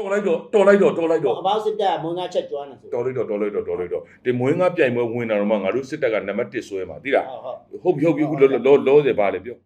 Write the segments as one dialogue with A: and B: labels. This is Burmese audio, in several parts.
A: တော်လိုက်တော့တော်လိုက်တော့တော်လိုက်တော့
B: အဘောက်စစ်တပ်ကမုံသားချက်ကျွမ်းနေဆို
A: တော်လိုက်တော့တော်လိုက်တော့တော်လိုက်တော့ဒီမွေးငါပြိုင်ပွဲဝင်တာတော့မှငါတို့စစ်တပ်ကနံပါတ်1ဆွဲမှာသိလား
B: ဟုတ်ဟုတ်
A: ဟုတ်ပြီဟုတ်ပြီအခုလောလောလောစေပါလေပြော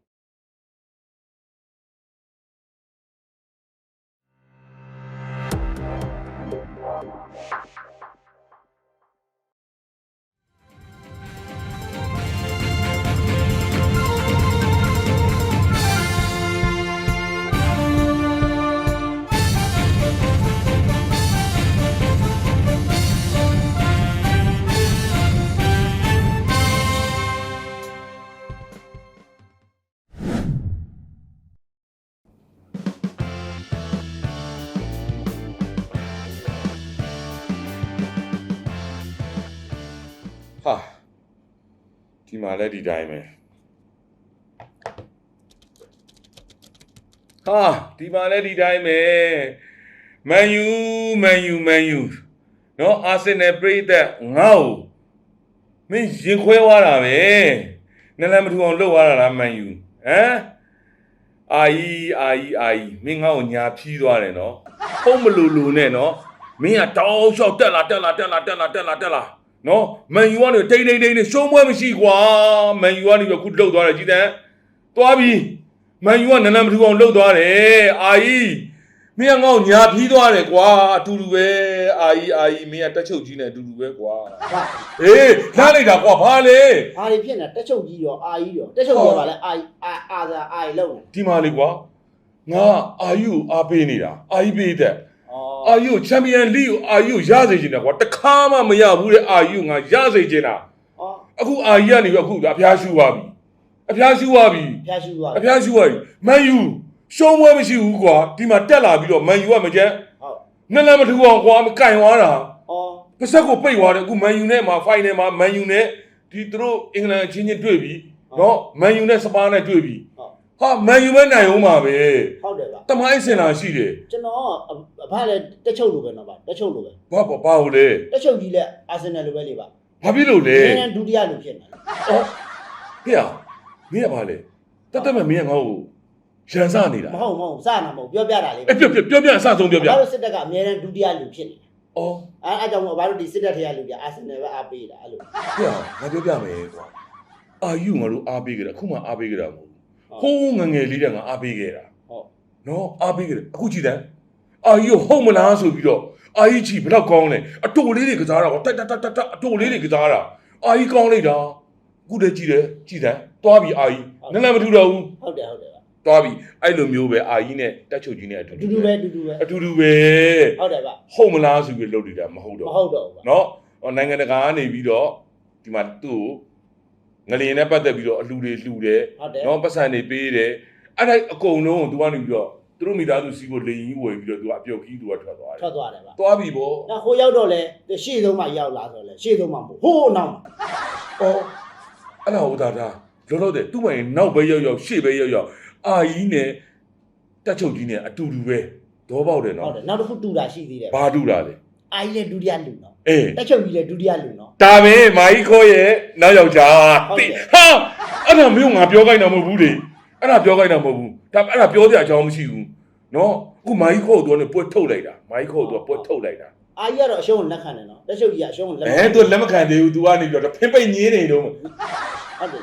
A: ဟာဒီမှာလည်းဒီတိုင်းပဲဟာဒီမှာလည်းဒီတိုင်းပဲမန်ယူမန်ယူမန်ယူနော်အာဆင်နယ်ပရိသတ်ငါ့ကိုမင်းရင်ခွဲသွားတာပဲနည်းနည်းမထူအောင်လှုပ်သွားတာလားမန်ယူဟမ်အာကြီးအာကြီးအာကြီးမင်းငါ့ကိုညာဖြီးသွားတယ်နော်ဖုံးမလူလူနဲ့နော်မင်းကတောင်းလျှောက်တက်လာတက်လာတက်လာတက်လာတက်လာတက်လာ နော်မန်ယူကနေတိတ်တိတ်တိတ်နဲ့ရှုံးပွဲမရှိကွာမန်ယူကနေပြီးခုလှုပ်သွားတယ်ကြည်တန်းသွားပြီမန်ယူကနည်းနည်းမထူအောင်လှုပ်သွားတယ်အာကြီးမင်းကငါ့ကိုညာဖြီးသွားတယ်ကွာအတူတူပဲအာကြီးအာကြီးမင်းကတက်ချုပ်ကြီးနဲ့အတူတူပဲကွာ
B: ဟာ
A: အေးလာလိုက်တာကွာဘာလဲ
B: အာရီဖြစ်နေတက်ချုပ်ကြီးရောအာကြီးရောတက်ချုပ်ကြီးကပါလဲအာအာအာသာအာရီလုံးနေ
A: ဒီမှာလေကွာငါအာယူကိုအားပေးနေတာအာယူပေးတဲ့
B: ဩ
A: အာယူချန်ပီယံလိကိုအာယူရစေချင်တာကွာတခါမှမရဘူးတဲ့အာယူငါရစေချင်တာ
B: ဩ
A: အခုအာယူကနေပြီးအခုအဖျားရှူသွားပြီအဖျားရှူသွားပြီ
B: ဖျားရှူသွား
A: အဖျားရှူသွားပြီမန်ယူရှုံးပွဲမရှိဘူးကွာဒီမှာတက်လာပြီးတော့မန်ယူကမကြမ်း
B: ဟုတ်
A: နည်းနည်းမထူအောင်ကွာမကင်သွားတာ
B: ဩ
A: ပါစက်ကိုပိတ်သွားတယ်အခုမန်ယူနဲ့မှာဖိုင်နယ်မှာမန်ယူနဲ့ဒီသူတို့အင်္ဂလန်အချင်းချင်းတွေ့ပြီနော်မန်ယူနဲ့စပါးနဲ့တွေ့ပြီ
B: ဟုတ်
A: ဟာမန်ယူပဲနိုင်အောင်ပါပဲ
B: ဟုတ်တယ်ဗျ
A: တမိုင်းစင်တာရှိတယ်
B: ကျွန်တော်အဖလည်းတက်ချုပ်လိုပဲနော်ဗျတက်ချုပ်လိုပဲ
A: ဘာဘာဘာလို့လဲ
B: တက်ချုပ်ကြီးလည်းအာဆင်နယ်လိုပဲလေဗျ
A: ဘာဖြစ်လို့လဲ
B: နည်းနည်းဒုတိယလိုဖြစ်နေတယ်
A: အော်ဖေရမင်းကဘာလဲတတ်တတ်မဲ့မင်းကငါ့ကိုရန်စနေတာ
B: မဟုတ်မဟုတ်စနာမဟုတ်ပြောပြတာလေ
A: အဲ့ပြောပြောပြောပြအစဆုံးပြောပြ
B: ဘာလို့စစ်တပ်ကအများနဲ့ဒုတိယလိုဖြစ်နေတယ်
A: အော်
B: အဲအဲကြောင့်မို့ဘာလို့ဒီစစ်တပ်ထဲကလူပြအာဆင်နယ်ပဲအားပေးတာအဲ့လို
A: ဖေရငါပြောပြမယ်ကွာအာယူငါတို့အားပေးကြတာအခုမှအားပေးကြတာမဟုတ်ဘူး
B: ဟုတ်
A: ဟိုးငယ်ငယ်လေးတည်းငါအားပေးခဲ့တာ
B: ဟုတ်
A: နော်အားပေးကြတယ်အခုကြည့်တယ်အာယူဟုတ်မလားဆိုပြီးတော့အာယူချီဘယ်တော့ကောင်းလဲအတူလေးတွေကစားတာကွာတက်တက်တက်တက်အတူလေးတွေကစားတာအာယူကောင်းလိုက်တာအခုတည်းကြည့်တယ်ကြည့်တယ်သွားပြီအာယူနည်းနည်းမထူတော့ဘူး
B: ဟုတ်တယ်ဟုတ်တယ်ဗျ
A: သွားပြီအဲ့လိုမျိုးပဲအာကြီးနဲ့တက်ချုပ်ကြီးနဲ့အတူ
B: အတူတူပဲအတူတူပဲ
A: အတူတူပဲ
B: ဟုတ်တယ်ဗျ
A: ဟုတ်မလားဆိုပြီးလုပ်နေတာမဟုတ်
B: မ
A: တော့
B: ဟုတ်တော့ဘူးဗျ
A: เนาะနိုင်ငံတကာကနေပြီးတော့ဒီမှာသူ့ကို ငလျင်နဲ့ပတ်သက်ပြီးတော့အလူတွေလှူတယ်နော်ပတ်စံတွေပေးတယ်အဲ့ဒါအကုန်လုံးကိုသူကနေပြီးတော့သူတို့မိသားစုစီးကိုလိန်ကြီးဝယ်ပြီးတော့သူကအပျော်ကြီးသူကထွက်သွားတယ်
B: ထွက်သွားတယ်ဗျ
A: သွားပြီပေါ့
B: ဒါဟိုရောက်တော့လဲရှေ့ဆုံးမှရောက်လာဆိုလဲရှေ့ဆုံးမှမဟုတ်ဟိုးနောက်မှာ
A: အော်အဲ့ဒါဟိုဒါဒါလောလောတဲ့သူ့မရင်နောက်ပဲရောက်ရောက်ရှေ့ပဲရောက်ရောက်အာကြီးနဲ့တက်ချုပ်ကြီးနဲ့အတူတူပဲဒေါ်ပေါက်တယ်နော်ဟု
B: တ်တယ်နောက်တစ်ခုတူတာရှိသေးတယ်
A: ဘာတူတာလဲ
B: အာကြီးလည်းဒုတိယလူနော်
A: အေး
B: တက်ချုပ်ကြီးလည်းဒုတိယလူနော်
A: ဒါပဲမာကြီးခေါ်ရဲ့နောက်ယောက်ျား
B: ဟုတ်တယ်
A: တိဟာအဲ့ဒါမျိုးငါပြောခိုင်းတာမဟုတ်ဘူးလေအဲ့ဒါပြောခိုင်းတာမဟုတ်ဘူးဒါအဲ့ဒါပြောစရာအကြောင်းမရှိဘူးနော်အခုမာကြီးခေါ်တော့ねပွဲထုတ်လိုက်တာမာကြီးခေါ်တော့ပွဲထုတ်လိုက်တာ
B: အာကြီးကတော့အရှုံးကိုလက်ခံတယ်နော်တက်ချုပ်ကြီးကအရှုံးကိုလက်
A: အဲ
B: ခံ
A: သူလက်မခံသေးဘူး तू ကနေပြီးတော့ဖင်ပိတ်ညင်းနေတော့
B: ဟုတ်တယ်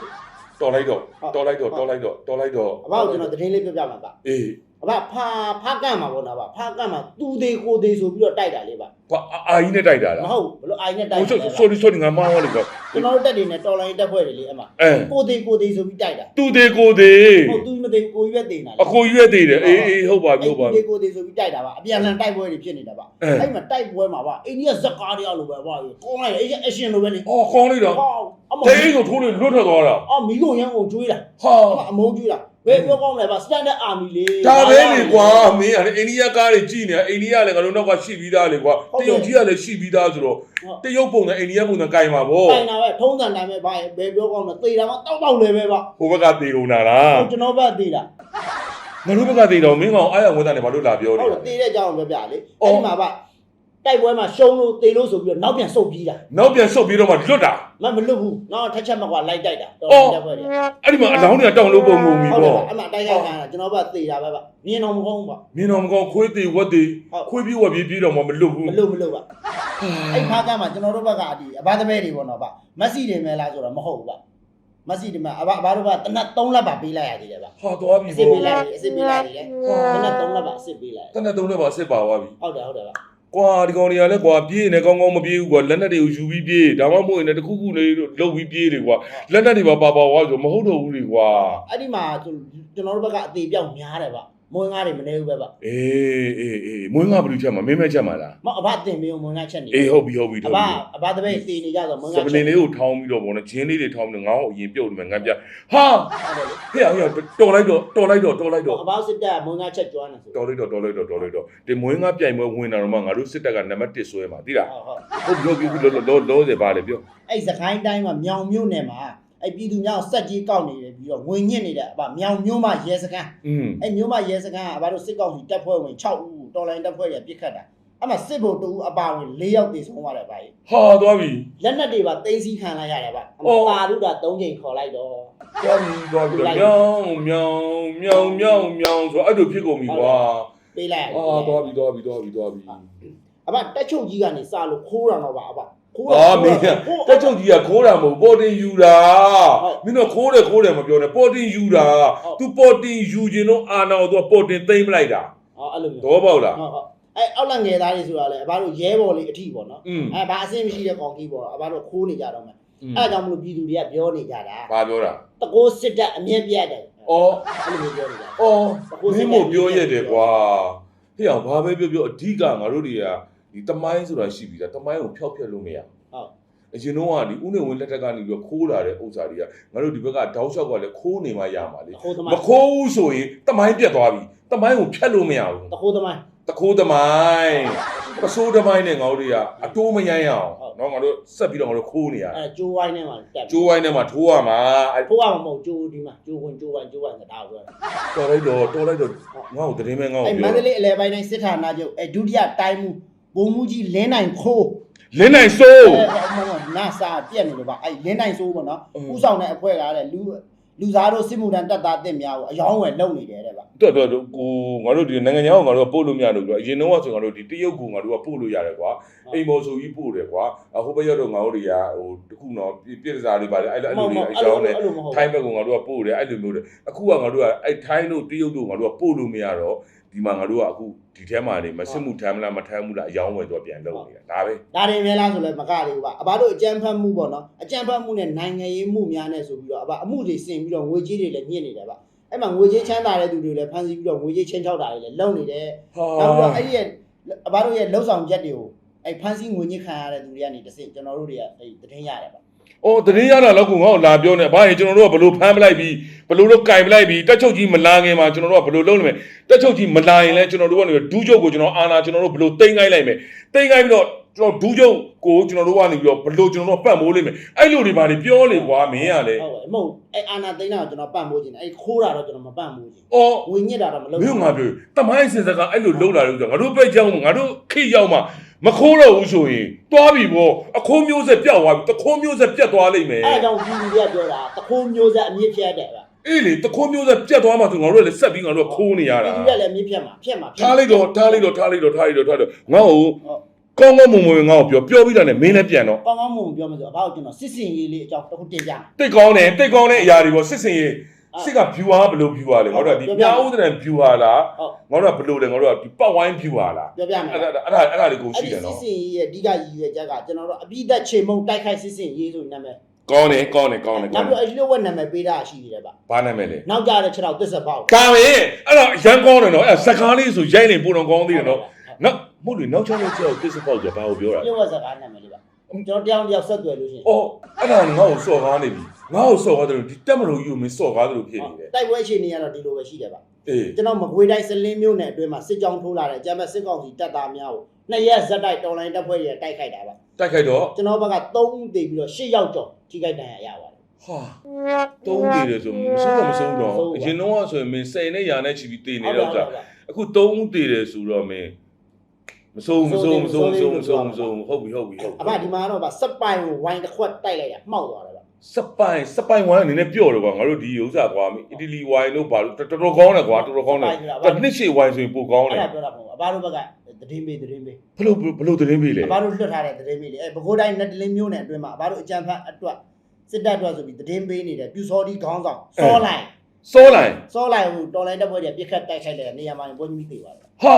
A: တော်လိုက်တော့
B: ဟုတ်
A: တော်လိုက်တော့တော်လိုက်တော့တော်လိုက်တော့
B: အဘကိုကျွန်တော်သတင်းလေးပြပြမှာပါ
A: အေး
B: အဘဖာဖာကန့်မှာပေါ့နော်ဗျဖာကန့်မှာသူသေးကိုသေးဆိုပြီးတော့တိုက်တာလေးပါ
A: ကွာအာအာကြီးနဲ့တိုက်တာ
B: မ
A: လား
B: ဟုတ်ဘူးဘလို့အာကြီးနဲ့တိုက်
A: ဟို
B: တယ်
A: sorry sorry ငါမှားသွားလို့ကွာ
B: ကျွန်တော်တို့တက်တွေနဲ့တော်လိုင်းတက်ဖွဲ့တွေလေအမ
A: အဲ
B: ကိုသေးကိုသေးဆိုပြီးတိုက်တာ
A: သူသေးကိုသေး
B: ဟုတ်သူမသေးကိုရွက်သေးနေတာလေ
A: အကိုရွက်သေးတယ်အေးအေးဟုတ်ပါပြီဟုတ်ပါပြီ
B: အဲ့ဒီကိုသေးဆိုပြီးတိုက်တာပါအပြန်လှန်တိုက်ပွဲတွေဖြစ်နေတာပါ
A: အဲ
B: အဲ့မှာတိုက်ပွဲမှာပါအိန္ဒိယဇက်ကားတွေအလိုပဲပါကောင်းလိုက်အဲ့အရှင်လိုပဲနေ
A: အော်ကောင်းလိုက်တော့
B: ဟောအမ
A: တေးကိုထိုးလို့လွတ်ထွက်သွားတာ
B: အော်မီးကုန်ရန်ကုန်ကျွေးတာ
A: ဟာ
B: အမုံကျွေးတာ ဘယ်ပြောကောင်းလဲပါ standard army လေ
A: ဒါပဲလေကွာမင်းကလည်းအိန္ဒိယကားတွေကြည့်နေတာအိန္ဒိယလည်းငါတို့နောက်ကရှိပြီးသားလေကွာတရုတ်ကြီးကလည်းရှိပြီးသားဆိုတော့တရုတ်ပုံစံအိန္ဒိယပုံစံကင်ပါဗော
B: ကင်တာပဲထုံးစံတိုင်းပဲပါဘယ်ပြောကောင်းလဲသေတာမှတောက်တောက်လေပဲပါ
A: ဟိုဘက်ကသေကုန်တာလား
B: ကျွန်တော်ဘက်သေတာ
A: ငါတို့ဘက်ကသေတော့မင်းကောင်အားရဝန်းတာနေဘာလို့လာပြောနေ
B: ဟုတ်တယ်သေတဲ့အကြောင်းပဲပြလေအဲ့ဒီမှာပါ တယ်လေ
A: လဲ
B: အဲ့ဒီမှာတိုက်ပွဲမှာရှုံးလို့တေလို့ဆိုပြီးတော့နောက်ပြန်ဆုတ်ပြေးတာ
A: နောက်ပြန်ဆုတ်ပြီးတော့မှလွတ်တာ
B: မမလွတ်ဘူးနောက်ထက်ချက်မကွာလိုက်တိုက်တာတော်
A: အော်
B: တက်ဖွဲ့တယ်
A: အဲ့ဒီမှာအလောင်းတွေကတောင်လို့ပုံကုန်ပြီ
B: ဟုတ်တယ်
A: ပေါ့
B: ဗျအမှတိုက်ခိုက်ခံတာကျွန်တော်ဘက်သေတာပဲဗျမြင်တော့မဟုတ်ဘူးဗျ
A: မင်းတော်မကောင်းခွေးသေးဝက်သေး
B: ဟုတ်
A: ခွေးပြေးဝက်ပြေးပြေးတော့မှမလွတ်ဘူး
B: မလွတ်မလွတ်ဗျအဲ့ဖားကမ်းမှာကျွန်တော်တို့ဘက်ကဒီအဘာတပည့်တွေပေါ့နော်ဗျမက်ဆီတွေမဲလားဆိုတော့မဟုတ်ဘူးဗျမက်ဆီတွေမဲအဘာအဘာတို့ကတနတ်3လက်ပါပေးလိုက်ရသေးတယ်ဗျ
A: ဟာသွားပြီ
B: အစ်စ်
A: ပေါ့
B: ပေးလိုက်တယ်အစ်စ်ပေးလိုက်တယ်တနတ်3လက်ပါအစ်စ်ပေးလိုက်
A: တနက်သုံးနဲ့ပါစစ်ပါသွားပြီ
B: ဟုတ်တယ်ဟုတ်တယ်ဗျ
A: ကွာဒီကောင်တွေကလည်းကွာပြေးနေကောင်းကောင်းမပြေးဘူးကွာလက်နက်တွေကိုယူပြီးပြေးဒါမှမဟုတ်ရင်လည်းတစ်ခုခုလေးလှုပ်ပြီးပြေးတယ်ကွာလက်နက်တွေပါပါပါသွားဆိုမဟုတ်တော့ဘူးလေကွာ
B: အဲ့ဒီမှာကျွန်တော်တို့ဘက်ကအသေးပြောက်များတယ်ဗျ မွေးငါးတွေမနေဘူးပဲဗျ
A: အေးအေးအေးမွေးငါဘယ်လိုချက်မှာမင်းမဲချက်မှာလား
B: မအဘတင်ပြီးမွေးငါးချက်နေ
A: အေးဟုတ်ပြီဟုတ်ပြီ
B: အ
A: ဟုတ်
B: ဘ
A: ပြီ
B: အဘတပည့်တေနေကြဆိုမွေး
A: စ
B: ငါး
A: ပ
B: ချ
A: လ
B: က်
A: င်လေးကိုထောင်းပြီးတော့ဗောနော်ဂျင်းလေးတွေထောင်းပြီးငါ့ကိုအရင်ပြုတ်တယ်ငါပြဟာ
B: ဟုတ်တယ်လေ
A: ဟေ့ဟေ့တော်လိုက်တော့တော်လိုက်တော့တော်လိုက်တော့
B: အဘစစ်တပ်မွေးငါးချက်ကျွမ်းတယ်ဆို
A: တော်လိုက်တော့တော်လိုက်တော့တော်လိုက်တော့ဒီမွေးငါပြိုင်ပွဲဝင်တာတော့မှငါတို့စစ်တပ်ကနံပါတ်1ဆွဲမှာသိလား
B: ဟုတ်ဟုတ်
A: ဟုတ်ပြီဟုတ်ပြီလောလောလောစေပါလေပြော
B: အဲ့စကိုင်းတိုင်းမှာမြောင်မြို့နယ်မှာ အဲ့ပြည်သူများကိုစက်ကြီးကောက်နေတယ်ပြီးတော့ငွေညစ်နေတယ်အဘမြောင်မြို့မှာရဲစခန်း
A: อืม
B: အဲ့မြို့မှာရဲစခန်းကအဘတို့စစ်ကောင်စီတပ်ဖွဲ့ဝင်6ဦးတော်လိုင်းတပ်ဖွဲ့တွေပြစ်ခတ်တာအဲ့မှာစစ်ဗိုလ်တူအပါဝင်၄ယောက်သေဆုံးသွားတယ်ဗျာ
A: ဟာသွားပြီ
B: လက်နက်တွေပါသိမ်းဆည်းခံလိုက်ရတယ်ဗျ
A: အော်
B: ပါလူတာ၃ချိန်ခေါ်လိုက်တော့
A: သွားပြီသွားပြီတော့မြောင်းမြောင်းမြောင်းမြောင်းမြောင်းဆိုအဲ့လိုဖြစ်ကုန်ပြီကွာ
B: ပေးလိုက်ရတယ်
A: အာသွားပြီသွားပြီသွားပြီသွားပြီ
B: အဘတက်ချုပ်ကြီးကနေစလို့ခိုးတာတော့ပါအဘ ခိုးတာ
A: အာမင်းတက်ချုပ်ကြီးကခိုးတာမဟုတ်ပေါ်တင်ယူတာမင်းတို့ခိုးတယ်ခိုးတယ်မပြောနဲ့ပေါ်တင်ယူတာ तू ပေါ်တင်ယူခြင်းတော့အာနာတော့ပေါ်တင်သိမ့်လိုက်တာ
B: အော်အဲ့လိုမျိုး
A: တော့ပေါ့လား
B: ဟုတ်ဟုတ်အဲအောက်လံငယ်သားတွေဆိုတာလေအဘတို့ရဲဘော်လေးအထိပေါ့နော်အဲဘာအဆင်မရှိတဲ့ကောင်ကြီးပေါ့အဘတို့ခိုးနေကြတော့မယ်အဲကြောင့်မလို့ပြည်သူတွေကပြောနေကြတာ
A: ဘာပြောတာ
B: တကိုးစစ်တပ်အမြင့်ပြတ်တယ်
A: အော်
B: အဲ့လိုမျိုးပြောနေကြ
A: အော်မင်းမို့ပြောရတယ်ကွာဟေ့အောင်ဘာပဲပြောပြောအဓိကငါတို့တွေက ဒီတမိုင်းဆိုတာရှိပြီးသားတမိုင်းကိုဖျောက်ဖျက်လို့မရဘူး
B: ဟုတ်
A: အရင်တော့ကဒီဥနေဝင်လက်ထက်ကနေပြီးတော့ခိုးလာတဲ့ဥစ္စာတွေကငါတို့ဒီဘက်ကဒေါက်လျှောက်ကလည်းခိုးနေမှရမှာလေ
B: မ
A: ခိုးဘူးဆိုရင်တမိုင်းပြတ်သွားပြီတမိုင်းကိုဖျက်လို့မရဘူး
B: တခိုးတမိုင်း
A: တခိုးတမိုင်းပစိုးတမိုင်းနဲ့ငါတို့တွေကအတိုးမရိုင်းအောင်နော်ငါတို့ဆက်ပြီးတော့ငါတို့ခိုးနေရ
B: အဲကျိုးဝိုင်းထဲမှာတက်
A: ကျိုးဝိုင်းထဲမှာထိုးရမှာ
B: ထိုးရမှာမဟုတ်ကျိုးဒီမှာကျိုးဝင်ကျိုးဝိုင်းကျိုးဝိုင်းကဒါပြောတော်
A: လိုက်တော့တော်လိုက်တော့ငါ့ကိုတရင်မဲငါ့ကိုအဲ့
B: မန္တလေးအလဲပိုင်းတိုင်းစစ်ဌာနချုပ်အဲဒုတိယတိုင်းမူ ဘုံမူကြီးလင်းနိုင်ခိုး
A: လင်းနိုင်စိုး
B: အဲ့ဟိုမှာနာစာပြက်နေလို့ပါအဲ့လင်းနိုင်ဆိုးပေါ့နော်
A: အင်း
B: ဥဆောင်တဲ့အဖွဲ့ကတဲ့လူလူသားတို့စစ်မှုထမ်းတပ်သားတစ်များကိုအယောင်းဝယ်လုပ်နေတယ်တဲ့ဗျ
A: တော်တော်တော်ကိုငါတို့ဒီနိုင်ငံခြားကိုငါတို့ကပို့လို့မရလို့ပြောအရင်တော့ကဆိုငါတို့ဒီတရုတ်ကိုငါတို့ကပို့လို့ရတယ်ကွာအိမ်မော်ဆိုကြီးပို့တယ်ကွာအဟိုဘက်ရောက်တော့ငါတို့တွေကဟိုတခုနော်ပြည့်စားလေးပါတယ်အဲ့လိုအဲ့လိုတွေအကြောင်းနဲ့
B: အဲ့လိုမဟုတ်
A: ထိုင်းဘက်ကငါတို့ကပို့တယ်အဲ့လိုမျိုးတွေအခုကငါတို့ကအဲ့ထိုင်းတို့တရုတ်တို့ငါတို့ကပို့လို့မရတော့ ဒီမှာငါတို့ကအခုဒီထဲမှာနေမစစ်မှုထမ်းမလားမထမ်းဘူးလားအယောင်းဝယ်တော့ပြန်လုပ်နေတာဒါပဲ
B: ဒါတွေမဲလားဆိုလဲမကလေးဘူးပါအဘတို့အကြမ်းဖက်မှုပေါ့နော်အကြမ်းဖက်မှုနဲ့နိုင်ငံရေးမှုများနဲ့ဆိုပြီးတော့အဘအမှုတွေစင်ပြီးတော့ငွေကြေးတွေလည်းညှစ်နေတယ်ဗျအဲ့မှာငွေကြေးချမ်းသာတဲ့သူတွေလည်းဖမ်းဆီးပြီးတော့ငွေကြေးချင်းချောက်တာတွေလည်းလုပ်နေတယ်
A: ဟာ
B: နောက်ပြီးတော့အဲ့ဒီရဲ့အဘတို့ရဲ့လှုပ်ဆောင်ချက်တွေကိုအဲ့ဖမ်းဆီးငွေညှစ်ခံရတဲ့သူတွေကနေတစ်စင်ကျွန်တော်တို့တွေကအဲ့သတင်းရတယ်ဗျ
A: အော်တရင်ရတာတော့ကိုငါ့ကိုလာပြောနေဘာရင်ကျွန်တော်တို့ကဘလို့ဖမ်းပလိုက်ပြီးဘလို့တော့ကင်ပလိုက်ပြီးတက်ချုပ်ကြီးမလာခင်မှာကျွန်တော်တို့ကဘလို့လုပ်နေမယ်တက်ချုပ်ကြီးမလာရင်လည်းကျွန်တော်တို့ကနေဒူးချုပ်ကိုကျွန်တော်အာနာကျွန်တော်တို့ဘလို့တိမ့်ခိုင်းလိုက်မယ်တိမ့်ခိုင်းပြီးတော့ ကျွန်တော်ဒူးချုပ်ကိုကျွန်တော်တို့ကနေပြီးတော့ဘလို့ကျွန်တော်တို့ပတ်မိုးလိုက်မယ်အဲ့လိုတွေဘာတွေပြောလေကွာမင်းကလည်း
B: ဟုတ်ကဲ့မဟုတ်အဲ့အာနာသိန်းတာကိုကျွန်တော်ပန့်မိုးခြင်းအဲ့ခိုးတာတော့ကျွန်တော်မပန့်မိုးခြင်း
A: အော်
B: ငွေညစ်တာတော့မလုပ်
A: မင်းကငါပြောတမိုင်းစင်စကအဲ့လိုလုပ်လာလို့ဆိုငါတို့ပဲကြောင်းငါတို့ခိရောက်မှမခိုးတော့ဘူးဆိုရင်တွားပြီဗောအခိုးမျိုးဆက်ပြောက်သွားပြီတခိုးမျိုးဆက်ပြတ်သွားလိမ့်မယ်
B: အဲ့ဒါကြောင့်ပြည်သူတွေကပြောတာတခိုးမျိုးဆက်အမြင့်ဖြတ်တယ်ဗျ
A: အေးလေတခိုးမျိုးဆက်ပြတ်သွားမှဆိုငါတို့လည်းဆက်ပြီးငါတို့ကခိုးနေရတာ
B: ပြည်သူတွေကလည်းအမြင့်ဖြတ်မှာဖြတ်မှာဖြတ်
A: ထားလိုက်တော့ထားလိုက်တော့ထားလိုက်တော့ထားလိုက်တော့ထားလိုက်တော့ငါ့ကို
B: ဟုတ်
A: ကောင်းကောင်းမွန်မွန်ငါ့ကိုပြောပြောပြီးတာနဲ့မင်းလည်းပြန်တော့
B: ကောင်းကောင်းမွန်မွန်ပြောမယ်ဆိုအဘောက်ကျွန်တော်စစ်စင်ရေးလေးအကြောင်းတစ်ခုတင်ပြမယ်
A: တိတ်ကောင်းတယ်တိတ်ကောင်းတဲ့အရာတွေပေါ့စစ်စင်ရေး
B: အာ
A: စစ်က view ဟာဘယ်လို view ဟာလဲငါတို့ကဒီ
B: ပြောပြ
A: ပြားဥဒရန် view ဟာလား
B: ဟုတ်
A: ငါတို့ကဘယ်လိုလဲငါတို့ကဒီပတ်ဝိုင်း view ဟာလား
B: ပြောပြမယ်
A: အဲ့ဒါအဲ့ဒါအဲ့ဒါလေးကို
B: အဲ့
A: ရှိ
B: ဒီ
A: တယ်
B: စစ်
A: နော်
B: စင်ရေးရဲ့အဓိကရည်ရွယ်ချက်ကကျွန်တော်တို့အပိသက်ချေမုံတိုက်ခိုက်စစ်စင်ရေးဆိုနာမည်
A: ကောင်းတယ်ကောင်းတယ်ကောင်းတယ်ကော
B: နောက်
A: င်းတယ်
B: ပြီးအဲ့ဒီလိုဝက်နာမည်ပေးတာရှိသေးတယ်ဗျ
A: ဘာနာမည်လဲ
B: နောက်ကြတဲ့ခြေထောက်သစ္စာပေါက်
A: ကာမင်းအဲ့ဒါရန်ကောင်းတယ်နော်အဲ့ဒါစကားလေးဆိုရိုက်နေပုံတော်ကောင်းသေးတယ်နော် နောက် မဟုတ်လေနောက်ချက်လေးချက်ကိုတစ်စပေါက်ကြဘာကိုပြောတာလဲ
B: လိုဝက်စကားနာမည်လေးဗျကျွန်တော်တရားတရားဆက်သွယ်လို့ရှိရင်
A: အော်အဲ့ဒါငါ့ကိုစော်ကားနေပြီငါ့ကိုစော်ကားတယ်လို့ဒီတက်မလို့ယူမင်းစော်ကားတယ်လို့ဖြစ်နေတယ်
B: တိုက်ပွဲအခြေအနေကတော့ဒီလိုပဲရှိတယ်ဗျ
A: အေး
B: ကျွန်တော်မကွေးတိုင်းစလင်းမြို့နယ်အတွင်းမှာစစ်ကြောင်းထိုးလာတဲ့ကျမ်းမဲ့စစ်ကောင်စီတပ်သားများကိုနှစ်ရက်ဇက်တိုက်တော်လိုင်းတပ်ဖွဲ့တွေတိုက်ခိုက်တာပါ
A: တိုက်ခိုက်တော့
B: ကျွန်တော်ဘက်က3ဦးတည်ပြီးတော့10ယောက်ကျော်ထိခိုက်ဒဏ်ရာရပါတယ်
A: ဟာတုံးနေတယ်ဆိုမစိုးတော့မစိုးတော့
B: မစိုးပါဘူး
A: အရင်တော့ဆိုရင်မင်းစိန်နဲ့ယာနဲ့ချီပြီးတည်နေ
B: ဟုတ်
A: တော့
B: ကဲ့
A: ကြာအခုတုံးတည်တယ်ဆိုတော့မင်း မစိုးမစိုးမစိုးမစိုးမစိုးမစိုးဟုတ်ပြီဟုတ်ပြီဟုတ်ပြီ
B: အဘဒီမှာတော့ဗာစက်ပိုင်ကိုဝိုင်းတစ်ခွက်တိုက်လိုက်တာမှောက်သွားတယ်ဗျ
A: စပိုင်စပိုင်ဝိုင်းအနေနဲ့ပြော့တယ်ကွာငါတို့ဒီဥစ္စာကွာအီတလီဝိုင်းတို့ဘာလို့တော်တော်ကောင်းတယ်ကွာတော်တော်ကောင်းတယ်တော်နှစ်ရှည်ဝိုင်းဆိုရင်ပိုကောင်းတ
B: အဲ့
A: ယ်
B: ဒါပြောတာပေါ့အဘတို့ဘက်ကသတင်းပေးသတင်းပေး
A: ဘလို့ဘလို့သတင်းပေးလဲ
B: အဘတို့လွတ်ထားတဲ့သတင်းပေးလေအဲဘကိုးတိုင်းနဲ့တလင်းမျိုးနဲ့အတွင်းမှာအဘတို့အကြံဖတ်အတွက်စစ်တပ်အတွက်ဆိုပြီးသတင်းပေးနေတယ်ပြူစောဒီခေါင်းဆောင်စောလိုက်
A: စောလိုက်
B: စောလိုက်ဟိုတော်လိုင်းတက်ပွဲတွေပြစ်ခတ်တိုက်ခိုက်တဲ့နေရာမှာဘုန်းကြီးသိပါတယ်
A: ဟာ